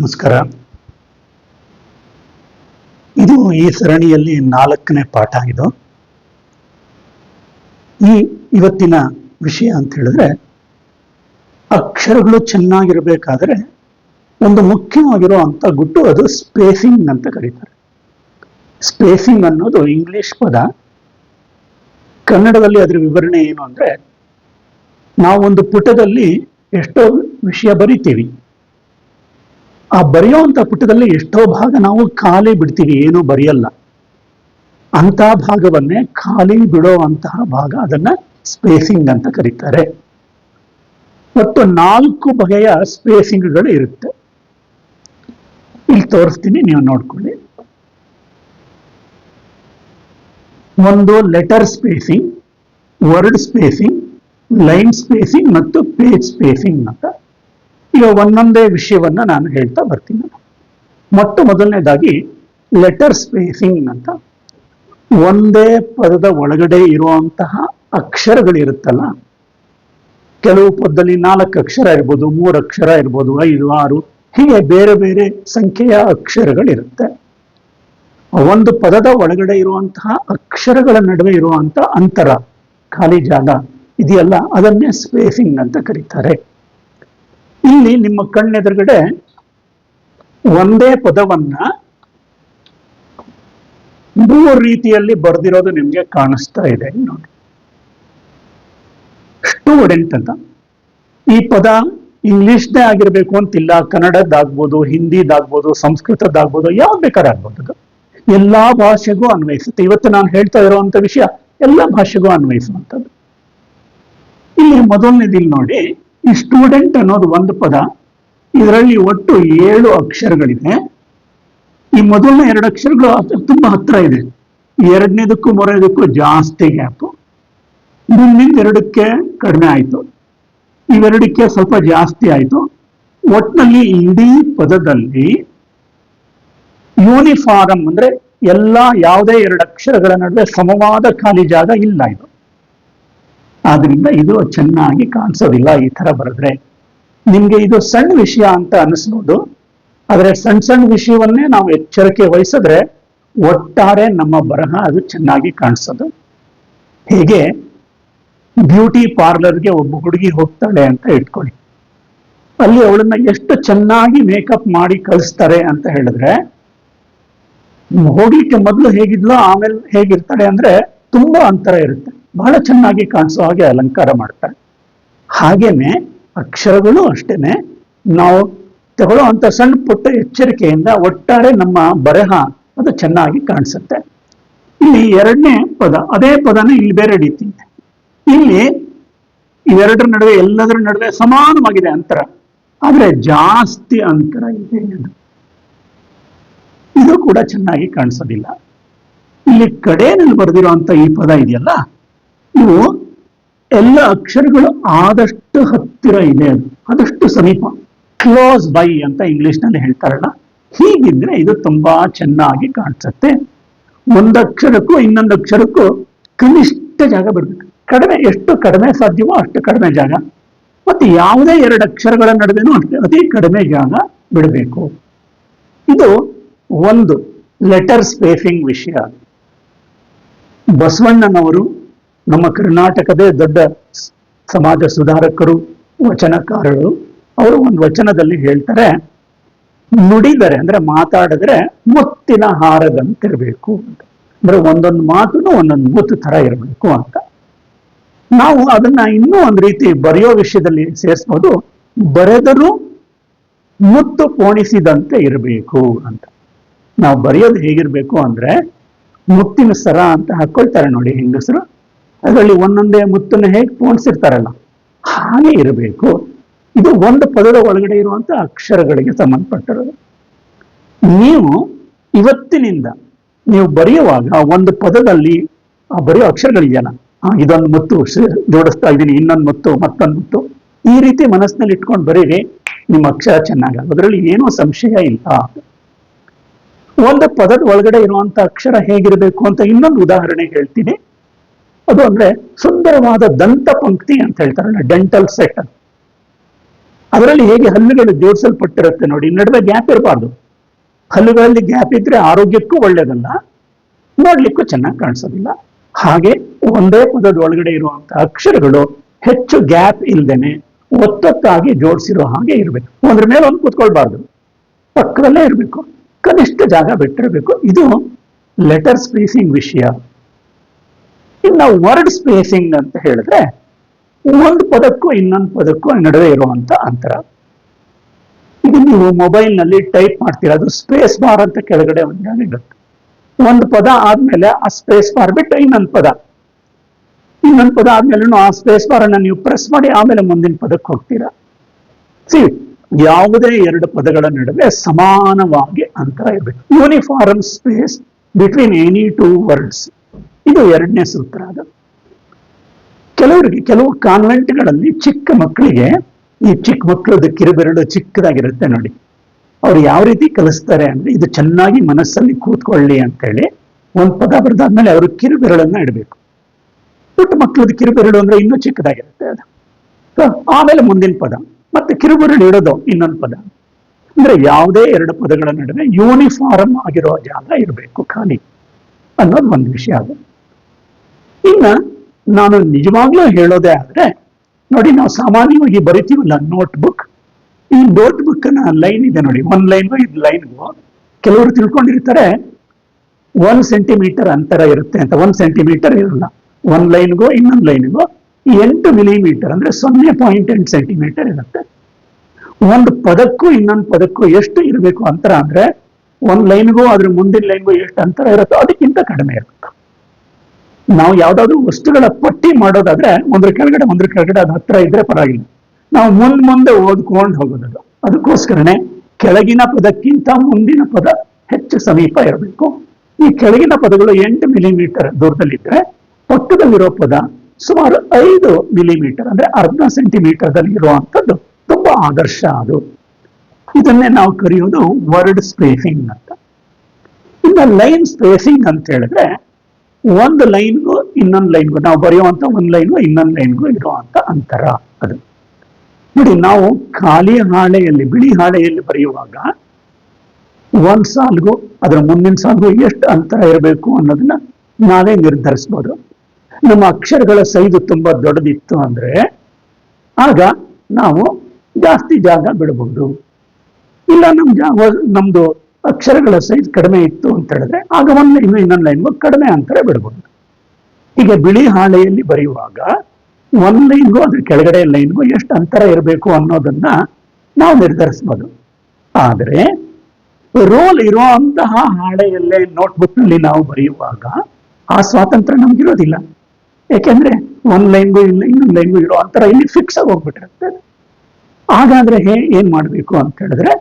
ನಮಸ್ಕಾರ. ಇದು ಈ ಸರಣಿಯಲ್ಲಿ ನಾಲ್ಕನೇ ಪಾಠ ಇದು. ಈ ಇವತ್ತಿನ ವಿಷಯ ಅಂತ ಹೇಳಿದ್ರೆ, ಅಕ್ಷರಗಳು ಚೆನ್ನಾಗಿರಬೇಕಾದ್ರೆ ಒಂದು ಮುಖ್ಯವಾಗಿರೋ ಅಂತ ಗುಟ್ಟು ಅದು ಸ್ಪೇಸಿಂಗ್ ಅಂತ ಕರೀತಾರೆ. ಸ್ಪೇಸಿಂಗ್ ಅನ್ನೋದು ಇಂಗ್ಲಿಷ್ ಪದ. ಕನ್ನಡದಲ್ಲಿ ಅದರ ವಿವರಣೆ ಏನು ಅಂದ್ರೆ, ನಾವೊಂದು ಪುಟದಲ್ಲಿ ಎಷ್ಟೋ ವಿಷಯ ಬರಿತೀವಿ. ಆ ಬರೆಯುವಂತ ಪುಟದಲ್ಲಿ ಎಷ್ಟೋ ಭಾಗ ನಾವು ಖಾಲಿ ಬಿಡ್ತೀವಿ, ಏನು ಬರೆಯಲ್ಲ. ಅಂತ ಭಾಗವನ್ನೇ ಖಾಲಿ ಬಿಡೋ ಅಂತಹ ಭಾಗ ಅದನ್ನ ಸ್ಪೇಸಿಂಗ್ ಅಂತ ಕರೀತಾರೆ. ಮತ್ತು ನಾಲ್ಕು ಬಗೆಯ ಸ್ಪೇಸಿಂಗ್ಗಳು ಇರುತ್ತೆ. ಇಲ್ಲಿ ತೋರಿಸ್ತೀನಿ, ನೀವು ನೋಡ್ಕೊಳ್ಳಿ. ಒಂದು letter spacing word spacing line spacing ಮತ್ತು ಪೇಜ್ ಸ್ಪೇಸಿಂಗ್ ಅಂತ. ಈಗ ಒಂದೊಂದೇ ವಿಷಯವನ್ನ ನಾನು ಹೇಳ್ತಾ ಬರ್ತೀನಿ. ಮೊಟ್ಟ ಮೊದಲನೇದಾಗಿ ಲೆಟರ್ ಸ್ಪೇಸಿಂಗ್ ಅಂತ ಒಂದೇ ಪದದ ಒಳಗಡೆ ಇರುವಂತಹ ಅಕ್ಷರಗಳಿರುತ್ತಲ್ಲ, ಕೆಲವು ಪದದಲ್ಲಿ ನಾಲ್ಕು ಅಕ್ಷರ ಇರ್ಬೋದು, ಮೂರು ಅಕ್ಷರ ಇರ್ಬೋದು, ಐದು, ಆರು, ಹೀಗೆ ಬೇರೆ ಬೇರೆ ಸಂಖ್ಯೆಯ ಅಕ್ಷರಗಳಿರುತ್ತೆ. ಒಂದು ಪದದ ಒಳಗಡೆ ಇರುವಂತಹ ಅಕ್ಷರಗಳ ನಡುವೆ ಇರುವಂತಹ ಅಂತರ, ಖಾಲಿ ಜಾಗ ಇದೆಯಲ್ಲ, ಅದನ್ನೇ ಸ್ಪೇಸಿಂಗ್ ಅಂತ ಕರೀತಾರೆ. ಇಲ್ಲಿ ನಿಮ್ಮ ಕಣ್ಣೆದುರುಗಡೆ ಒಂದೇ ಪದವನ್ನ ಮೂರು ರೀತಿಯಲ್ಲಿ ಬರೆದಿರೋದು ನಿಮ್ಗೆ ಕಾಣಿಸ್ತಾ ಇದೆ. ನೋಡಿ. ಸ್ಟೂಡೆಂಟ್ ಅಂತ. ಈ ಪದ ಇಂಗ್ಲಿಷ್ನೇ ಆಗಿರ್ಬೇಕು ಅಂತಿಲ್ಲ. ಕನ್ನಡದ್ದಾಗ್ಬೋದು, ಹಿಂದಿದಾಗ್ಬೋದು, ಸಂಸ್ಕೃತದ್ದಾಗ್ಬೋದು, ಯಾವ್ದು ಬೇಕಾದ್ರೆ ಆಗ್ಬೋದು. ಅದು ಎಲ್ಲಾ ಭಾಷೆಗೂ ಅನ್ವಯಿಸುತ್ತೆ. ಇವತ್ತು ನಾನು ಹೇಳ್ತಾ ಇರುವಂತ ವಿಷಯ ಎಲ್ಲ ಭಾಷೆಗೂ ಅನ್ವಯಿಸುವಂಥದ್ದು. ಇಲ್ಲಿ ಮೊದಲನೇದಿಲ್ಲಿ ನೋಡಿ. ಈ ಸ್ಟೂಡೆಂಟ್ ಅನ್ನೋದು ಒಂದು ಪದ. ಇದರಲ್ಲಿ ಒಟ್ಟು ಏಳು ಅಕ್ಷರಗಳಿದೆ ಈ ಮೊದಲನೇ ಎರಡು ಅಕ್ಷರಗಳು ತುಂಬ ಹತ್ರ ಇದೆ. ಎರಡನೇದಕ್ಕೂ ಮೂರನೇದಕ್ಕೂ ಜಾಸ್ತಿ ಗ್ಯಾಪ್ ಮುಂದಿನ ಎರಡಕ್ಕೆ ಕಡಿಮೆ ಆಯಿತು. ಇವೆರಡಕ್ಕೆ ಸ್ವಲ್ಪ ಜಾಸ್ತಿ ಆಯಿತು. ಒಟ್ಟಿನಲ್ಲಿ ಇಡೀ ಪದದಲ್ಲಿ ಯೂನಿಫಾರಂ ಅಂದ್ರೆ ಎಲ್ಲ ಯಾವುದೇ ಎರಡು ಅಕ್ಷರಗಳ ನಡುವೆ ಸಮವಾದ ಖಾಲಿ ಜಾಗ ಇಲ್ಲ ಇದು. ಆದ್ರಿಂದ ಇದು ಚೆನ್ನಾಗಿ ಕಾಣಿಸೋದಿಲ್ಲ ಈ ತರ ಬರೆದ್ರೆ. ನಿಮ್ಗೆ ಇದು ಸಣ್ಣ ವಿಷಯ ಅಂತ ಅನಿಸ್ಬೋದು ಆದ್ರೆ ಸಣ್ಣ ಸಣ್ಣ ವಿಷಯವನ್ನೇ ನಾವು ಎಚ್ಚರಿಕೆ ವಹಿಸಿದ್ರೆ ಒಟ್ಟಾರೆ ನಮ್ಮ ಬರಹ ಅದು ಚೆನ್ನಾಗಿ ಕಾಣಿಸೋದು. ಹೇಗೆ ಬ್ಯೂಟಿ ಪಾರ್ಲರ್ಗೆ ಒಬ್ಬ ಹುಡುಗಿ ಹೋಗ್ತಾಳೆ ಅಂತ ಇಟ್ಕೊಳ್ಳಿ ಅಲ್ಲಿ ಅವಳನ್ನ ಎಷ್ಟು ಚೆನ್ನಾಗಿ ಮೇಕಪ್ ಮಾಡಿ ಕಳಿಸ್ತಾರೆ ಅಂತ ಹೇಳಿದ್ರೆ, ಹೋಗ್ಲಿಕ್ಕೆ ಮೊದಲು ಹೇಗಿದ್ಲೋ ಆಮೇಲೆ ಹೇಗಿರ್ತಾಳೆ ಅಂದ್ರೆ ತುಂಬಾ ಅಂತರ ಇರುತ್ತೆ. ಬಹಳ ಚೆನ್ನಾಗಿ ಕಾಣಿಸೋ ಹಾಗೆ ಅಲಂಕಾರ ಮಾಡ್ತಾರೆ. ಹಾಗೇನೆ ಅಕ್ಷರಗಳು ಅಷ್ಟೇನೆ. ನಾವು ತಗೊಳ್ಳೋ ಅಂತ ಸಣ್ಣ ಪುಟ್ಟ ಎಚ್ಚರಿಕೆಯಿಂದ ಒಟ್ಟಾರೆ ನಮ್ಮ ಬರಹ ಅದು ಚೆನ್ನಾಗಿ ಕಾಣಿಸುತ್ತೆ. ಇಲ್ಲಿ ಎರಡನೇ ಪದ, ಅದೇ ಪದನ ಇಲ್ಲಿ ಬೇರೆ ರೀತಿ. ಇಲ್ಲಿ ಇವೆರಡರ ನಡುವೆ, ಎಲ್ಲದರ ನಡುವೆ ಸಮಾನವಾಗಿದೆ ಅಂತರ. ಆದರೆ ಜಾಸ್ತಿ ಅಂತರ ಇದೆ ಇದು ಕೂಡ ಚೆನ್ನಾಗಿ ಕಾಣಿಸೋದಿಲ್ಲ. ಇಲ್ಲಿ ಕಡೆಯಲ್ಲಿ ಬರೆದಿರುವಂತ ಈ ಪದ ಇದೆಯಲ್ಲ? ಇವು ಎಲ್ಲ ಅಕ್ಷರಗಳು ಆದಷ್ಟು ಹತ್ತಿರ ಇದೆ ಆದಷ್ಟು ಸಮೀಪ. ಕ್ಲೋಸ್ ಬೈ ಅಂತ ಇಂಗ್ಲಿಷ್ನಲ್ಲಿ ಹೇಳ್ತಾರಲ್ಲ. ಹೀಗಿದ್ರೆ ಇದು ತುಂಬಾ ಚೆನ್ನಾಗಿ ಕಾಣಿಸುತ್ತೆ. ಒಂದು ಅಕ್ಷರಕ್ಕೂ ಇನ್ನೊಂದು ಅಕ್ಷರಕ್ಕೂ ಕನಿಷ್ಠ ಜಾಗ ಬರಬೇಕು. ಕಡಿಮೆ ಎಷ್ಟು ಕಡಿಮೆ ಸಾಧ್ಯವೋ ಅಷ್ಟು ಕಡಿಮೆ ಜಾಗ. ಮತ್ತೆ ಯಾವುದೇ ಎರಡು ಅಕ್ಷರಗಳ ನಡುವೆನೂ ಅತಿ ಕಡಿಮೆ ಜಾಗ ಬಿಡಬೇಕು. ಇದು ಒಂದು ಲೆಟರ್ ಸ್ಪೇಸಿಂಗ್ ವಿಷಯ. ಬಸವಣ್ಣನವರು ನಮ್ಮ ಕರ್ನಾಟಕದೇ ದೊಡ್ಡ ಸಮಾಜ ಸುಧಾರಕರು, ವಚನಕಾರರು, ಅವರು ಒಂದು ವಚನದಲ್ಲಿ ಹೇಳ್ತಾರೆ, ನುಡಿದರೆ, ಅಂದ್ರೆ ಮಾತಾಡಿದ್ರೆ ಮುತ್ತಿನ ಹಾರದಂತಿರಬೇಕು ಅಂತ. ಅಂದ್ರೆ ಒಂದೊಂದು ಮಾತುನು ಒಂದೊಂದು ಮುತ್ತು ತರ ಇರಬೇಕು ಅಂತ. ನಾವು ಅದನ್ನ ಇನ್ನೂ ಒಂದು ರೀತಿ ಬರೆಯೋ ವಿಷಯದಲ್ಲಿ ಸೇರಿಸ್ಬೋದು, ಬರೆದರೂ ಮುತ್ತು ಪೋಣಿಸಿದಂತೆ ಇರಬೇಕು ಅಂತ. ನಾವು ಬರೆಯೋದು ಹೇಗಿರ್ಬೇಕು ಅಂದ್ರೆ ಮುತ್ತಿನ ಸರ ಅಂತ ಹಾಕೊಳ್ತಾರೆ ನೋಡಿ ಹೆಂಗಸರು. ಅದರಲ್ಲಿ ಒಂದೊಂದೇ ಮುತ್ತನ್ನು ಹೇಗೆ ಪೋಣಿಸಿರ್ತಾರಲ್ಲ, ಹಾಗೆ ಇರಬೇಕು. ಇದು ಒಂದು ಪದದ ಒಳಗಡೆ ಇರುವಂತ ಅಕ್ಷರಗಳಿಗೆ ಸಂಬಂಧಪಟ್ಟಿರೋದು ನೀವು ಇವತ್ತಿನಿಂದ ನೀವು ಬರೆಯುವಾಗ ಒಂದು ಪದದಲ್ಲಿ, ಆ, ಬರೆಯೋ ಅಕ್ಷರಗಳಿದೆಯಲ್ಲ ಇದೊಂದು ಮುತ್ತು ಜೋಡಿಸ್ತಾ ಇದ್ದೀನಿ, ಇನ್ನೊಂದು ಮುತ್ತು, ಮತ್ತೊಂದು ಮುತ್ತು, ಈ ರೀತಿ ಮನಸ್ಸಿನಲ್ಲಿ ಇಟ್ಕೊಂಡು ಬರೀರಿ ನಿಮ್ಮ ಅಕ್ಷರ ಚೆನ್ನಾಗ ಅದರಲ್ಲಿ ಏನೂ ಸಂಶಯ ಇಲ್ಲ. ಒಂದು ಪದದ ಒಳಗಡೆ ಇರುವಂತ ಅಕ್ಷರ ಹೇಗಿರಬೇಕು ಅಂತ ಇನ್ನೊಂದು ಉದಾಹರಣೆ ಹೇಳ್ತೀನಿ. ಅದು ಅಂದ್ರೆ ಸುಂದರವಾದ ದಂತ ಪಂಕ್ತಿ ಅಂತ ಹೇಳ್ತಾರಲ್ಲ ಡೆಂಟಲ್ ಸೆಟ್ ಅದರಲ್ಲಿ ಹೇಗೆ ಹಲ್ಲುಗಳು ಜೋಡಿಸಲ್ಪಟ್ಟಿರುತ್ತೆ ನೋಡಿ, ನಡುವೆ ಗ್ಯಾಪ್ ಇರಬಾರ್ದು. ಹಲ್ಲುಗಳಲ್ಲಿ ಗ್ಯಾಪ್ ಇದ್ರೆ ಆರೋಗ್ಯಕ್ಕೂ ಒಳ್ಳೇದಲ್ಲ, ನೋಡ್ಲಿಕ್ಕೂ ಚೆನ್ನಾಗಿ ಕಾಣಿಸೋದಿಲ್ಲ. ಹಾಗೆ ಒಂದೇ ಪದದ ಒಳಗಡೆ ಇರುವಂತಹ ಅಕ್ಷರಗಳು ಹೆಚ್ಚು ಗ್ಯಾಪ್ ಇಲ್ದೇನೆ ಒತ್ತೊತ್ತಾಗಿ ಜೋಡಿಸಿರೋ ಹಾಗೆ ಇರಬೇಕು. ಒಂದ್ರ ಮೇಲೆ ಒಂದು ಕೂತ್ಕೊಳ್ಬಾರ್ದು. ಪಕ್ಕದಲ್ಲೇ ಇರಬೇಕು. ಕನಿಷ್ಠ ಜಾಗ ಬಿಟ್ಟಿರಬೇಕು. ಇದು ಲೆಟರ್ ಸ್ಪೇಸಿಂಗ್ ವಿಷಯ. ಇನ್ನು ವರ್ಡ್ ಸ್ಪೇಸಿಂಗ್ ಅಂತ ಹೇಳಿದ್ರೆ, ಒಂದು ಪದಕ್ಕೂ ಇನ್ನೊಂದು ಪದಕ್ಕೂ ನಡುವೆ ಇರುವಂತ ಅಂತರ. ಇದು ನೀವು ಮೊಬೈಲ್ನಲ್ಲಿ ಟೈಪ್ ಮಾಡ್ತೀರಾ, ಅದು ಸ್ಪೇಸ್ ಬಾರ್ ಅಂತ ಕೆಳಗಡೆ ಒಂದು ಇರುತ್ತೆ ಒಂದು ಪದ ಆದ್ಮೇಲೆ ಆ ಸ್ಪೇಸ್ ಬಾರ್ ಬಿಟ್ಟು ಇನ್ನೊಂದು ಪದ. ಇನ್ನೊಂದು ಪದ ಆದ್ಮೇಲೆ ಆ ಸ್ಪೇಸ್ ಬಾರ್ ಅನ್ನ ನೀವು ಪ್ರೆಸ್ ಮಾಡಿ ಆಮೇಲೆ ಮುಂದಿನ ಪದಕ್ಕೆ ಹೋಗ್ತೀರಾ. ಸಿ ಯಾವುದೇ ಎರಡು ಪದಗಳ ನಡುವೆ ಸಮಾನವಾಗಿ ಅಂತರ ಇರಬೇಕು. Uniform space between any two words ಇದು ಎರಡನೇ ಸೂತ್ರ ಅದು. ಕೆಲವರಿಗೆ, ಕೆಲವು ಕಾನ್ವೆಂಟ್ಗಳಲ್ಲಿ ಚಿಕ್ಕ ಮಕ್ಕಳಿಗೆ, ಈ ಚಿಕ್ಕ ಮಕ್ಕಳದ್ದು ಕಿರುಬೆರಳು ಚಿಕ್ಕದಾಗಿರುತ್ತೆ ನೋಡಿ. ಅವ್ರು ಯಾವ ರೀತಿ ಕಲಿಸ್ತಾರೆ ಅಂದ್ರೆ ಇದು ಚೆನ್ನಾಗಿ ಮನಸ್ಸಲ್ಲಿ ಕೂತ್ಕೊಳ್ಳಿ ಅಂತ ಹೇಳಿ ಒಂದು ಪದ ಬರೆದಾದ್ಮೇಲೆ ಅವರು ಕಿರುಬೆರಳನ್ನ ಇಡಬೇಕು. ಪುಟ್ಟ ಮಕ್ಕಳದ್ದು ಕಿರುಬೆರಳು ಅಂದ್ರೆ ಇನ್ನೂ ಚಿಕ್ಕದಾಗಿರುತ್ತೆ ಅದು. ಆಮೇಲೆ ಮುಂದಿನ ಪದ. ಮತ್ತೆ ಕಿರುಬೆರಳು ಇಡೋದು ಇನ್ನೊಂದು ಪದ. ಅಂದ್ರೆ ಯಾವುದೇ ಎರಡು ಪದಗಳ ನಡುವೆ ಯೂನಿಫಾರ್ಮ್ ಆಗಿರೋ ಜಾಗ ಇರಬೇಕು ಖಾಲಿ ಅನ್ನೋದು ಒಂದು ವಿಷಯ ಅದು. ಇನ್ನ ನಾನು ನಿಜವಾಗ್ಲೂ ಹೇಳೋದೇ ಆದ್ರೆ, ನೋಡಿ ನಾವು ಸಾಮಾನ್ಯವಾಗಿ ಬರಿತೀವಲ್ಲ ನೋಟ್ ಬುಕ್ ಈ ನೋಟ್ನ ಲೈನ್ ಇದೆ ನೋಡಿ ಒಂದ್ ಲೈನ್ಗೂ ಇದು ಲೈನ್ಗೂ ಕೆಲವರು ತಿಳ್ಕೊಂಡಿರ್ತಾರೆ ಒನ್ ಸೆಂಟಿಮೀಟರ್ ಅಂತರ ಇರುತ್ತೆ ಅಂತ. ಒಂದ್ ಸೆಂಟಿಮೀಟರ್ ಇರಲ್ಲ. ಒಂದ್ ಲೈನ್ಗೂ ಇನ್ನೊಂದು ಲೈನ್ಗೂ ಎಂಟು ಮಿಲಿಮೀಟರ್ ಅಂದ್ರೆ ಸೊನ್ನೆ ಪಾಯಿಂಟ್ ಎಂಟು ಸೆಂಟಿಮೀಟರ್ ಇರುತ್ತೆ. ಒಂದು ಪದಕ್ಕೂ ಇನ್ನೊಂದು ಪದಕ್ಕೂ ಎಷ್ಟು ಇರಬೇಕು ಅಂತರ ಅಂದ್ರೆ ಒಂದ್ ಲೈನ್ಗೂ ಅದ್ರ ಮುಂದಿನ ಲೈನ್ಗೂ ಎಷ್ಟು ಅಂತರ ಇರುತ್ತೋ ಅದಕ್ಕಿಂತ ಕಡಿಮೆ ಇರಬೇಕು. ನಾವು ಯಾವ್ದಾದ್ರು ವಸ್ತುಗಳ ಪಟ್ಟಿ ಮಾಡೋದಾದ್ರೆ ಒಂದ್ರ ಕೆಳಗಡೆ ಒಂದ್ರ ಕೆಳಗಡೆ ಅದು ಹತ್ರ ಇದ್ರೆ ಪರವಾಗಿಲ್ಲ. ನಾವು ಮುಂದ್ ಮುಂದೆ ಓದ್ಕೊಂಡು ಹೋಗೋದದು. ಅದಕ್ಕೋಸ್ಕರನೇ ಕೆಳಗಿನ ಪದಕ್ಕಿಂತ ಮುಂದಿನ ಪದ ಹೆಚ್ಚು ಸಮೀಪ ಇರಬೇಕು. ಈ ಕೆಳಗಿನ ಪದಗಳು ಎಂಟು ಮಿಲಿಮೀಟರ್ ದೂರದಲ್ಲಿದ್ರೆ ಪಕ್ಕದಲ್ಲಿರೋ ಪದ ಸುಮಾರು ಐದು ಮಿಲಿಮೀಟರ್ ಅಂದ್ರೆ ಅರ್ಧ ಸೆಂಟಿಮೀಟರ್ದಲ್ಲಿ ಇರುವಂತದ್ದು ತುಂಬಾ ಆದರ್ಶ ಅದು. ಇದನ್ನೇ ನಾವು ಕರೆಯೋದು ವರ್ಡ್ ಸ್ಪೇಸಿಂಗ್ ಅಂತ. ಇನ್ನು ಲೈನ್ ಸ್ಪೇಸಿಂಗ್ ಅಂತ ಹೇಳಿದ್ರೆ ಒಂದು ಲೈನ್ಗೂ ಇನ್ನೊಂದು ಲೈನ್ಗೂ, ನಾವು ಬರೆಯುವಂತ ಒಂದು ಲೈನ್ಗೂ ಇನ್ನೊಂದು ಲೈನ್ಗೂ ಇರುವಂತ ಅಂತರ ಅದು. ನೋಡಿ, ನಾವು ಖಾಲಿ ಹಾಳೆಯಲ್ಲಿ, ಬಿಳಿ ಹಾಳೆಯಲ್ಲಿ ಬರೆಯುವಾಗ ಒಂದ್ ಸಾಲ್ಗೂ, ಅದರ ಮುಂದಿನ ಸಾಲ್ಗೂ ಎಷ್ಟು ಅಂತರ ಇರಬೇಕು ಅನ್ನೋದನ್ನ ನಾವೇ ನಿರ್ಧರಿಸ್ಬೋದು. ನಮ್ಮ ಅಕ್ಷರಗಳ ಸೈಜು ತುಂಬಾ ದೊಡ್ಡದಿತ್ತು ಅಂದ್ರೆ ಆಗ ನಾವು ಜಾಸ್ತಿ ಜಾಗ ಬಿಡಬಹುದು. ಇಲ್ಲ ನಮ್ ಜಾಗ ನಮ್ದು ಅಕ್ಷರಗಳ ಸೈಜ್ ಕಡಿಮೆ ಇತ್ತು ಅಂತ ಹೇಳಿದ್ರೆ, ಆಗ ಒಂದು ಲೈನ್ ಇನ್ನೊಂದು ಲೈನ್ ಕಡಿಮೆ ಅಂತರ ಬಿಡಬಹುದು ಈಗ ಬಿಳಿ ಹಾಳೆಯಲ್ಲಿ ಬರೆಯುವಾಗ ಒಂದ್ ಲೈನ್ಗೂ ಅದ್ರ ಕೆಳಗಡೆ ಲೈನ್ಗೂ ಎಷ್ಟು ಅಂತರ ಇರಬೇಕು ಅನ್ನೋದನ್ನ ನಾವು ನಿರ್ಧರಿಸ್ಬೋದು. ಆದರೆ ರೋಲ್ ಇರುವಂತಹ ಹಾಳೆಯಲ್ಲೇ ನೋಟ್ಬುಕ್ನಲ್ಲಿ ನಾವು ಬರೆಯುವಾಗ ಆ ಸ್ವಾತಂತ್ರ್ಯ ನಮ್ಗಿರೋದಿಲ್ಲ ಯಾಕೆಂದ್ರೆ ಒಂದ್ ಲೈನ್ಗೂ ಇಲ್ಲ, ಇನ್ನೊಂದು ಲೈನ್ಗೂ ಇರೋ ಅಂತರ ಇಲ್ಲಿ ಫಿಕ್ಸ್ ಆಗಿ ಹೋಗ್ಬಿಟ್ಟಿರುತ್ತೆ. ಹಾಗಾದ್ರೆ ಹೇ, ಏನ್ ಮಾಡಬೇಕು ಅಂತ ಹೇಳಿದ್ರೆ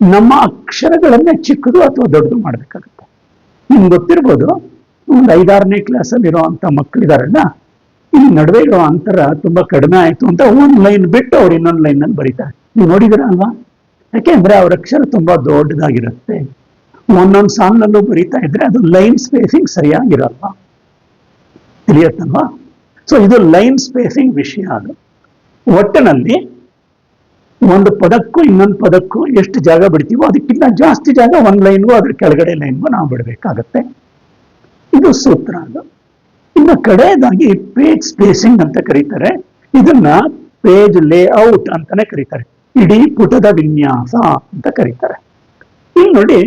ನಮ್ಮ ಅಕ್ಷರಗಳನ್ನೇ ಚಿಕ್ಕದು ಅಥವಾ ದೊಡ್ಡದು ಮಾಡಬೇಕಾಗುತ್ತೆ. ನಿಮ್ಗೆ ಗೊತ್ತಿರ್ಬೋದು, ಒಂದು ಐದಾರನೇ ಕ್ಲಾಸಲ್ಲಿ ಇರೋವಂಥ ಮಕ್ಕಳಿದಾರಲ್ಲ ಇಲ್ಲಿ ನಡುವೆ ಇರೋ ಅಂತರ ತುಂಬಾ ಕಡಿಮೆ ಆಯಿತು ಅಂತ ಒಂದು ಲೈನ್ ಬಿಟ್ಟು ಅವ್ರು ಇನ್ನೊಂದು ಲೈನಲ್ಲಿ ನಲ್ಲಿ ಬರೀತಾರೆ. ನೀವು ನೋಡಿದಿರ ಅಲ್ವಾ? ಯಾಕೆಂದ್ರೆ ಅವ್ರ ಅಕ್ಷರ ತುಂಬಾ ದೊಡ್ಡದಾಗಿರುತ್ತೆ. ಒಂದೊಂದು ಸಾಲಿನಲ್ಲೂ ಬರೀತಾ ಇದ್ರೆ ಅದು ಲೈನ್ ಸ್ಪೇಸಿಂಗ್ ಸರಿಯಾಗಿರಲ್ಲ. ತಿಳಿಯತ್ತಲ್ವಾ? ಸೊ ಇದು ಲೈನ್ ಸ್ಪೇಸಿಂಗ್ ವಿಷಯ ಅದು. ಒಟ್ಟಿನಲ್ಲಿ ಒಂದು ಪದಕ್ಕೂ ಇನ್ನೊಂದು ಪದಕ್ಕೂ ಎಷ್ಟು ಜಾಗ ಬಿಡ್ತೀವೋ ಅದಕ್ಕಿಂತ ಜಾಸ್ತಿ ಜಾಗ ಒಂದ್ ಲೈನ್ಗೂ ಅದ್ರ ಕೆಳಗಡೆ ಲೈನ್ಗೂ ನಾವು ಬಿಡಬೇಕಾಗತ್ತೆ. ಇದು ಸೂತ್ರ ಅದು. ಇನ್ನು ಕಡೆಯದಾಗಿ ಪೇಜ್ ಸ್ಪೇಸಿಂಗ್ ಅಂತ ಕರೀತಾರೆ. ಇದನ್ನ ಪೇಜ್ ಲೇಔಟ್ ಅಂತಾನೆ ಕರೀತಾರೆ. ಇಡೀ ಪುಟದ ವಿನ್ಯಾಸ ಅಂತ ಕರೀತಾರೆ. ಇಲ್ಲಿ ನೋಡಿ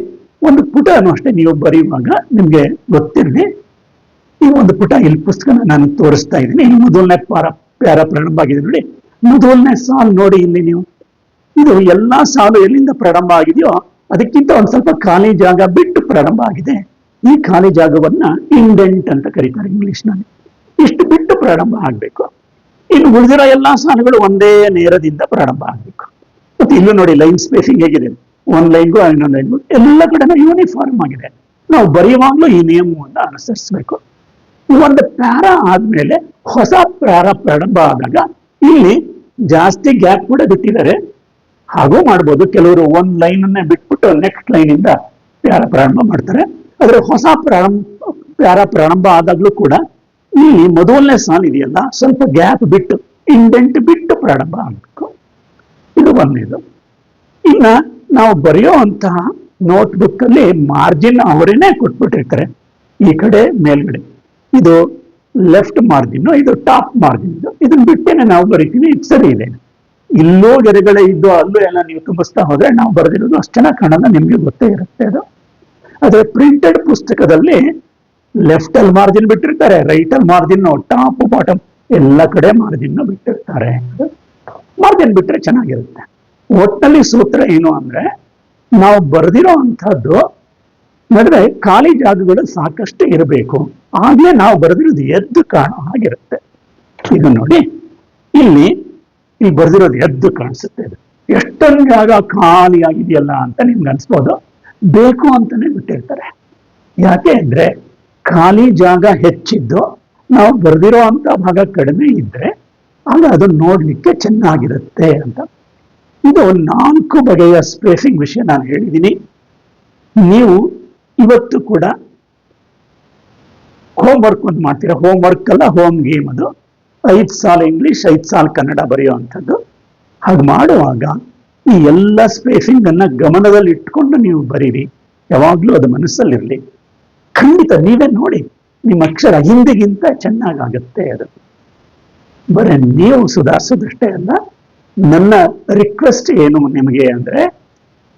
ಒಂದು ಪುಟನು ಅಷ್ಟೇ ನೀವು ಬರೆಯುವಾಗ ನಿಮ್ಗೆ ಗೊತ್ತಿರಲಿ. ಈ ಒಂದು ಪುಟ ಇಲ್ಲಿ ಪುಸ್ತಕನ ನಾನು ತೋರಿಸ್ತಾ ಇದ್ದೀನಿ. ಈ ಮೊದಲನೇ ಪ್ಯಾರ ಪ್ರಾರಂಭ ಆಗಿದೆ ನೋಡಿ. ಮೊದಲನೇ ಸಾಲ್ ನೋಡಿ ಇಲ್ಲಿ ನೀವು. ಇದು ಎಲ್ಲಾ ಸಾಲು ಎಲ್ಲಿಂದ ಪ್ರಾರಂಭ ಆಗಿದೆಯೋ ಅದಕ್ಕಿಂತ ಒಂದು ಸ್ವಲ್ಪ ಖಾಲಿ ಜಾಗ ಬಿಟ್ಟು ಪ್ರಾರಂಭ ಆಗಿದೆ. ಈ ಖಾಲಿ ಜಾಗವನ್ನ ಇಂಡೆಂಟ್ ಅಂತ ಕರೀತಾರೆ ಇಂಗ್ಲಿಷ್ನಲ್ಲಿ ಇಷ್ಟು ಬಿಟ್ಟು ಪ್ರಾರಂಭ ಆಗ್ಬೇಕು. ಇನ್ನು ಉಳಿದಿರೋ ಎಲ್ಲಾ ಸಾಲುಗಳು ಒಂದೇ ನೇರದಿಂದ ಪ್ರಾರಂಭ ಆಗ್ಬೇಕು. ಮತ್ತೆ ಇಲ್ಲೂ ನೋಡಿ ಲೈನ್ ಸ್ಪೇಸಿಂಗ್ ಹೇಗಿದೆ. ಒಂದ್ ಲೈನ್ಗೂ ಇನ್ನೊಂದು ಲೈನ್ಗೂ ಎಲ್ಲ ಕಡೆನೂ ಯೂನಿಫಾರ್ಮ್ ಆಗಿದೆ. ನಾವು ಬರೆಯುವಾಗ್ಲೂ ಈ ನಿಯಮವನ್ನು ಅನುಸರಿಸಬೇಕು. ಒಂದು ಪ್ಯಾರ ಆದ್ಮೇಲೆ ಹೊಸ ಪ್ಯಾರ ಪ್ರಾರಂಭ ಆದಾಗ ಇಲ್ಲಿ ಜಾಸ್ತಿ ಗ್ಯಾಪ್ ಕೂಡ ಬಿಟ್ಟಿದ್ದಾರೆ. ಹಾಗೂ ಮಾಡ್ಬೋದು. ಕೆಲವರು ಒಂದು ಲೈನ್ ಅನ್ನೇ ಬಿಟ್ಬಿಟ್ಟು ನೆಕ್ಸ್ಟ್ ಲೈನ್ ಇಂದ ಪ್ಯಾರ ಪ್ರಾರಂಭ ಮಾಡ್ತಾರೆ. ಆದರೆ ಹೊಸ ಪ್ರಾರಂಭ ಪ್ಯಾರ ಪ್ರಾರಂಭ ಆದಾಗ್ಲೂ ಕೂಡ ಈ ಮೊದಲನೇ ಸಾಲ್ ಇದೆಯಲ್ಲ, ಸ್ವಲ್ಪ ಗ್ಯಾಪ್ ಬಿಟ್ಟು ಇಂಡೆಂಟ್ ಬಿಟ್ಟು ಪ್ರಾರಂಭ ಆಗಬೇಕು. ಇದು ಒಂದೇದು. ಇನ್ನ ನಾವು ಬರೆಯುವಂತಹ ನೋಟ್ಬುಕ್ ಅಲ್ಲಿ ಮಾರ್ಜಿನ್ ಅವರೇನೆ ಕೊಟ್ಬಿಟ್ಟಿರ್ತಾರೆ. ಈ ಕಡೆ, ಮೇಲ್ಗಡೆ. ಇದು ಲೆಫ್ಟ್ ಮಾರ್ಜಿನ್ ಇದು ಟಾಪ್ ಮಾರ್ಜಿನ್ ಇದನ್ನ ಬಿಟ್ಟೇನೆ ನಾವು ಬರಿತೀವಿ, ಇದು ಸರಿ ಇದೆ. ಇಲ್ಲೂ ಗೆರೆಗಳೇ ಇದ್ದು ಅಲ್ಲೂ ಎಲ್ಲ ನೀವು ತುಂಬಿಸ್ತಾ ಹೋದ್ರೆ ನಾವು ಬರೆದಿರೋದು ಅಷ್ಟು ಚೆನ್ನಾಗಿ ಕಾಣಲ್ಲ, ನಿಮ್ಗೆ ಗೊತ್ತೇ ಇರುತ್ತೆ ಅದು. ಆದರೆ ಪ್ರಿಂಟೆಡ್ ಪುಸ್ತಕದಲ್ಲಿ ಲೆಫ್ಟ್ ಅಲ್ಲಿ ಮಾರ್ಜಿನ್ ಬಿಟ್ಟಿರ್ತಾರೆ ರೈಟ್ ಅಲ್ಲಿ ಮಾರ್ಜಿನ್ ಟಾಪ್ ಬಾಟಮ್ ಎಲ್ಲ ಕಡೆ ಮಾರ್ಜಿನ್ ಬಿಟ್ಟಿರ್ತಾರೆ. ಮಾರ್ಜಿನ್ ಬಿಟ್ಟರೆ ಚೆನ್ನಾಗಿರುತ್ತೆ. ಒಟ್ಟಲ್ಲಿ ಸೂತ್ರ ಏನು ಅಂದ್ರೆ, ನಾವು ಬರೆದಿರೋ ಅಂಥದ್ದು ನಡುವೆ ಖಾಲಿ ಜಾಗಗಳು ಸಾಕಷ್ಟು ಇರಬೇಕು. ಹಾಗೆ ನಾವು ಬರೆದಿರೋದು ಎದ್ದು ಕಾಣೋ ಹಾಗಿರುತ್ತೆ. ಇದು ನೋಡಿ, ಇಲ್ಲಿ ಇಲ್ಲಿ ಬರೆದಿರೋದು ಎದ್ದು ಕಾಣಿಸುತ್ತೆ ಅದು ಎಷ್ಟೊಂದು ಜಾಗ ಖಾಲಿಯಾಗಿದೆಯಲ್ಲ ಅಂತ ನಿಮ್ಗೆ ಅನ್ಸ್ಬೋದು? ಬೇಕು ಅಂತಾನೆ ಬಿಟ್ಟಿರ್ತಾರೆ. ಯಾಕೆ ಅಂದರೆ ಖಾಲಿ ಜಾಗ ಹೆಚ್ಚಿದ್ದು ನಾವು ಬರೆದಿರೋ ಅಂತ ಭಾಗ ಕಡಿಮೆ ಇದ್ರೆ ಆಗ ಅದು ನೋಡಲಿಕ್ಕೆ ಚೆನ್ನಾಗಿರುತ್ತೆ ಅಂತ. ಇದು ನಾಲ್ಕು ಬಗೆಯ ಸ್ಪೇಸಿಂಗ್ ವಿಷಯ ನಾನು ಹೇಳಿದ್ದೀನಿ. ನೀವು ಇವತ್ತು ಕೂಡ ಹೋಮ್ ವರ್ಕ್ ಒಂದು ಮಾಡ್ತೀರಾ? ಹೋಮ್ ವರ್ಕ್ ಅಲ್ಲ ಹೋಮ್ ಗೇಮ್ ಅದು. ಐದು ಸಾಲ ಇಂಗ್ಲಿಷ್ ಐದು ಸಾಲ ಕನ್ನಡ ಬರೆಯುವಂಥದ್ದು. ಹಾಗೆ ಮಾಡುವಾಗ ಈ ಎಲ್ಲ ಸ್ಪೇಸಿಂಗ್ ಅನ್ನ ಗಮನದಲ್ಲಿ ಇಟ್ಕೊಂಡು ನೀವು ಬರೀರಿ. ಯಾವಾಗ್ಲೂ ಅದು ಮನಸ್ಸಲ್ಲಿರಲಿ. ಖಂಡಿತ ನೀವೇ ನೋಡಿ, ನಿಮ್ಮ ಅಕ್ಷರ ಹಿಂದಿಗಿಂತ ಚೆನ್ನಾಗಾಗತ್ತೆ ಅದು. ಬರೀ ನೀವು ಸುಧಾರಿಸೋದಷ್ಟೇ ಅಲ್ಲ, ನನ್ನ ರಿಕ್ವೆಸ್ಟ್ ಏನು ನಿಮಗೆ ಅಂದ್ರೆ,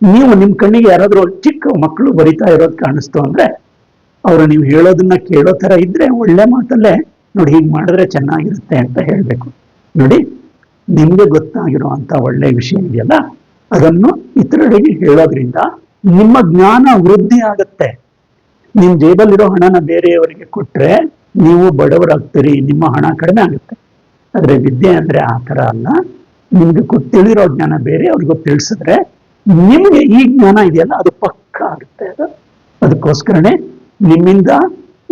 ನೀವು ನಿಮ್ಮ ಕಣ್ಣಿಗೆ ಯಾರಾದ್ರೂ ಚಿಕ್ಕ ಮಕ್ಕಳು ಬರಿತಾ ಇರೋದು ಕಾಣಿಸ್ತು ಅಂದ್ರೆ, ಅವರು ನೀವು ಹೇಳೋದನ್ನ ಕೇಳೋ ತರ ಇದ್ರೆ ಒಳ್ಳೆ ಮಾತಲ್ಲೇ. ನೋಡಿ ಹೀಗೆ ಮಾಡಿದ್ರೆ ಚೆನ್ನಾಗಿರುತ್ತೆ ಅಂತ ಹೇಳಬೇಕು. ನೋಡಿ, ನಿಮಗೆ ಗೊತ್ತಾಗಿರೋ ಅಂಥ ಒಳ್ಳೆ ವಿಷಯ ಇದೆಯಲ್ಲ, ಅದನ್ನು ಇತರರಿಗೆ ಹೇಳೋದ್ರಿಂದ ನಿಮ್ಮ ಜ್ಞಾನ ವೃದ್ಧಿ ಆಗುತ್ತೆ. ನಿಮ್ಮ ಜೇಬಲ್ಲಿರೋ ಹಣನ ಬೇರೆಯವರಿಗೆ ಕೊಟ್ರೆ ನೀವು ಬಡವರಾಗ್ತೀರಿ, ನಿಮ್ಮ ಹಣ ಕಡಿಮೆ ಆಗುತ್ತೆ. ಆದರೆ ವಿದ್ಯೆ ಅಂದ್ರೆ ಆ ಥರ ಅಲ್ಲ. ನಿಮಗೆ ಗೊತ್ತಿಳಿರೋ ಜ್ಞಾನ ಬೇರೆ, ಅವ್ರಿಗೂ ತಿಳಿಸಿದ್ರೆ ನಿಮಗೆ ಈ ಜ್ಞಾನ ಇದೆಯಲ್ಲ, ಅದು ಪಕ್ಕ ಆಗುತ್ತೆ ಅದು. ಅದಕ್ಕೋಸ್ಕರನೇ ನಿಮ್ಮಿಂದ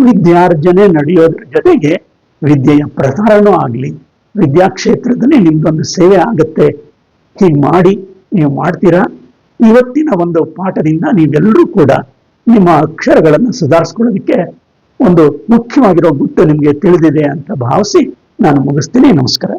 ವಿದ್ಯಾರ್ಜನೆ ನಡೆಯೋದ್ರ ಜೊತೆಗೆ ವಿದ್ಯೆಯ ಪ್ರಸಾರನೂ ಆಗ್ಲಿ, ವಿದ್ಯಾಕ್ಷೇತ್ರದಲ್ಲಿ ನಿಮ್ದೊಂದು ಸೇವೆ ಆಗುತ್ತೆ. ಹೀಗೆ ಮಾಡಿ ನೀವು ಮಾಡ್ತೀರಾ? ಇವತ್ತಿನ ಒಂದು ಪಾಠದಿಂದ ನೀವೆಲ್ಲರೂ ಕೂಡ ನಿಮ್ಮ ಅಕ್ಷರಗಳನ್ನು ಸುಧಾರಿಸ್ಕೊಳ್ಳೋದಕ್ಕೆ ಒಂದು ಮುಖ್ಯವಾಗಿರೋ ಗುಟ್ಟು ನಿಮಗೆ ತಿಳಿದಿದೆ ಅಂತ ಭಾವಿಸಿ ನಾನು ಮುಗಿಸ್ತೀನಿ. ನಮಸ್ಕಾರ.